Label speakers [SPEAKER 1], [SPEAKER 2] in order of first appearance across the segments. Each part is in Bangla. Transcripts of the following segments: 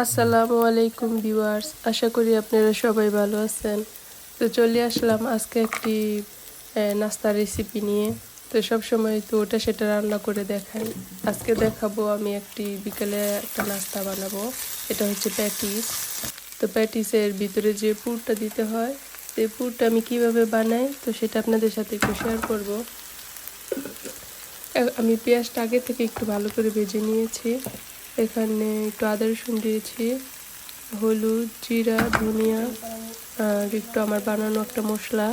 [SPEAKER 1] আসসালামু আলাইকুম ভিউয়ার্স, আশা করি আপনারা সবাই ভালো আছেন। তো চলে আসলাম আজকে একটি নাস্তার রেসিপি নিয়ে। তো সব সময় তো ওটা সেটা রান্না করে দেখাই। আজকে দেখাবো আমি একটি, বিকেলে একটা নাস্তা বানাবো। এটা হচ্ছে প্যাটিস। তো প্যাটিসের ভিতরে যে পুরটা দিতে হয় সেই পুরটা আমি কীভাবে বানাই, তো সেটা আপনাদের সাথে একটু শেয়ার করব। আমি পেঁয়াজটা আগে থেকে একটু ভালো করে ভেজে নিয়েছি। এখানে একটু আদা রসুন দিয়েছি। হলুদ, জিরা, ধনিয়া, আর একটু আমার বানানো একটা মশলা।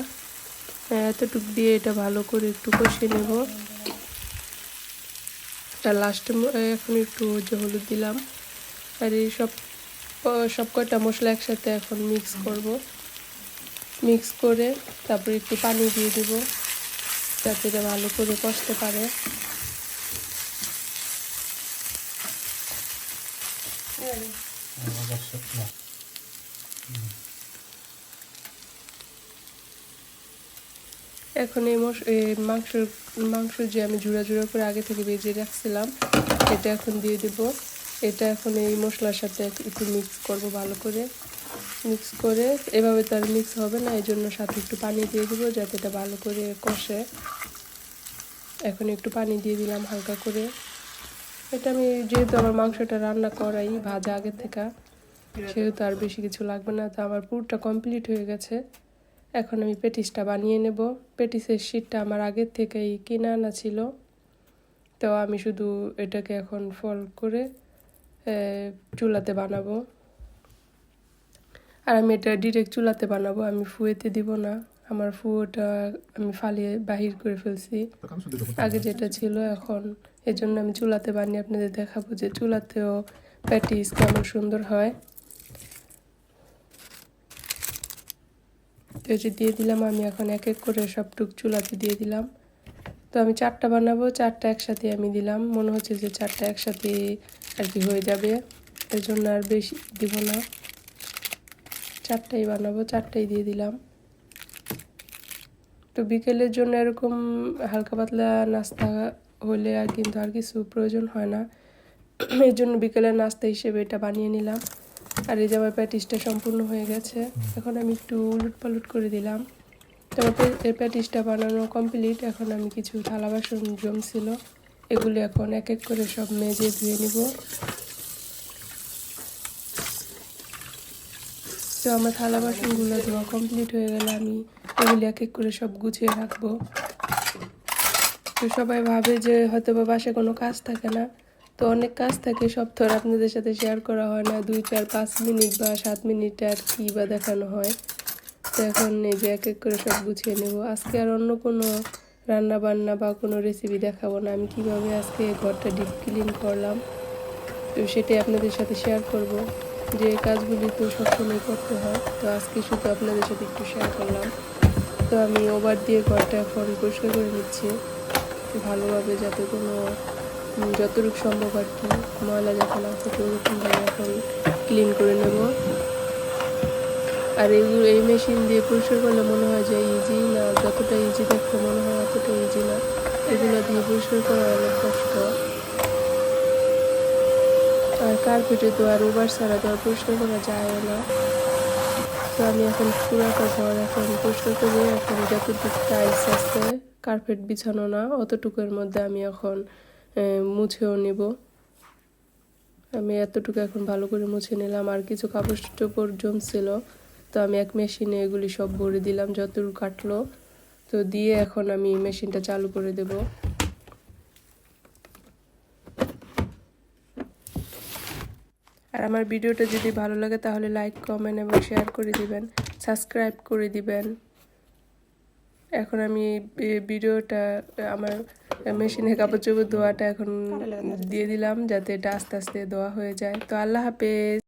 [SPEAKER 1] এতটুক দিয়ে এটা ভালো করে একটু কষিয়ে নেব। আর লাস্টে এখন একটু যে হলুদ দিলাম। আর এই সব সব কয়টা মশলা একসাথে এখন মিক্স করব। মিক্স করে তারপরে একটু পানি দিয়ে দেবো। যাতে এটা ভালো করে কষতে পারে। এখন এই মাংস মাংস যে আমি জুড়া জুড়া করে আগে থেকে ভেজে রাখছিলাম, এটা এখন দিয়ে দেব। এটা এখন এই মশলার সাথে একটু মিক্স করব ভালো করে। মিক্স করে এভাবে তো আর মিক্স হবে না এই জন্য সাথে একটু পানি দিয়ে দেবো যাতে এটা ভালো করে কষে। এখন একটু পানি দিয়ে দিলাম হালকা করে। এটা আমি যেহেতু আমার মাংসটা রান্না করাই ভাজা আগে থেকে সেহেতু আর বেশি কিছু লাগবে না। তো আমার পুরটা কমপ্লিট হয়ে গেছে। এখন আমি পেটিসটা বানিয়ে নেব। পেটিসের শীটটা আমার আগের থেকেই কিনে আনা ছিল। তো আমি শুধু এটাকে এখন ফল করে চুলাতে বানাবো। আর আমি এটা ডিরেক্ট চুলাতে বানাবো আমি ফুয়েতে দিব না। আমার ফুয়োটা আমি ফালিয়ে বাহির করে ফেলছি। আগে যেটা ছিল এখন এই জন্য আমি চুলাতে বানিয়ে আপনাদের দেখাবো যে চুলাতেও প্যাটিস কেমন সুন্দর হয়। তো যে দিয়ে দিলাম, আমি এখন এক এক করে সবটুক চুলাতে দিয়ে দিলাম। তো আমি চারটা বানাবো, চারটা একসাথে আমি দিলাম। মনে হচ্ছে যে চারটা একসাথে আর কি হয়ে যাবে এর জন্য আর বেশি দিব না। চারটাই বানাবো, চারটাই দিয়ে দিলাম। তো বিকেলের জন্য এরকম হালকা পাতলা নাস্তা হলে আর কিন্তু আর কিছু প্রয়োজন হয় না। এর জন্য বিকেলের নাস্তা হিসেবে এটা বানিয়ে নিলাম। আর এই যে আমার প্যাটিসটা সম্পূর্ণ হয়ে গেছে। এখন আমি একটু উলট পালট করে দিলাম। তো আমার পে- এই প্যাটিসটা বানানো কমপ্লিট। এখন আমি কিছু থালা বাসন জমছিল। এগুলি এখন এক এক করে সব মেজে ধুয়ে নিব। তো আমার থালা বাসনগুলো ধোয়া কমপ্লিট হয়ে গেলে আমি এগুলি এক এক করে সব গুছিয়ে রাখব। তো সবাই ভাবে যে হয়তো বা বাসায় কোনো কাজ থাকে না। তো অনেক কাজ থাকে, সব তো আপনাদের সাথে শেয়ার করা হয় না। দুই, চার, পাঁচ মিনিট বা সাত মিনিট আর কি বা দেখানো হয়। তো এখন এই যে এক এক করে সব গুছিয়ে নেব। আজকে আর অন্য কোনো রান্না বান্না বা কোনো রেসিপি দেখাবো না। আমি কীভাবে আজকে ঘরটা ডিপ ক্লিন করলাম, তো সেটাই আপনাদের সাথে শেয়ার করব। যে কাজগুলি তো সবসময় করতে হয়, তো আজকে শুধু আপনাদের সাথে একটু শেয়ার করলাম। তো আমি ওভার দিয়ে ঘরটা এখন পরিষ্কার করে নিচ্ছি। ভালোভাবে যাতে কোনো যতটুকু সম্ভব আর কি, ময়লা যাতে না থাকে, ওরকমভাবে এখন ক্লিন করে নেব। আর এইগুলো এই মেশিন দিয়ে পরিষ্কার করলে মনে হয় যে ইজি না, যতটা ইজি দেখতে মনে হয় অতটা ইজি না। এগুলো দিয়ে পরিষ্কার করা অনেক কষ্ট। আর কার্পেটে তো আর ওভার ছাড়া তো আর পরিষ্কার করা যায় না। তো আমি এখন পুরাটা ঘর এখন পরিষ্কার করে এখন যতটুকু টাইলস আছে, কার্পেট বিছানো না, অতটুকুর মধ্যে আমি এখন মুছেও নিব। আমি এতটুকু এখন ভালো করে মুছে নিলাম। আর কিছু কাপড় টাপড় জমছিল, তো আমি এক মেশিনে এগুলি সব ভরে দিলাম, যতটুকু কাটলো। তো দিয়ে এখন আমি মেশিনটা চালু করে দেব। আর আমার ভিডিওটা যদি ভালো লাগে তাহলে লাইক কমেন্ট এবং শেয়ার করে দিবেন সাবস্ক্রাইব করে দিবেন। এখন আমি ভিডিওটা আমার মেশিনে কাপড় চোপড় ধোয়াটা এখন দিয়ে দিলাম যাতে এটা আস্তে আস্তে ধোয়া হয়ে যায়। তো আল্লাহ হাফেজ।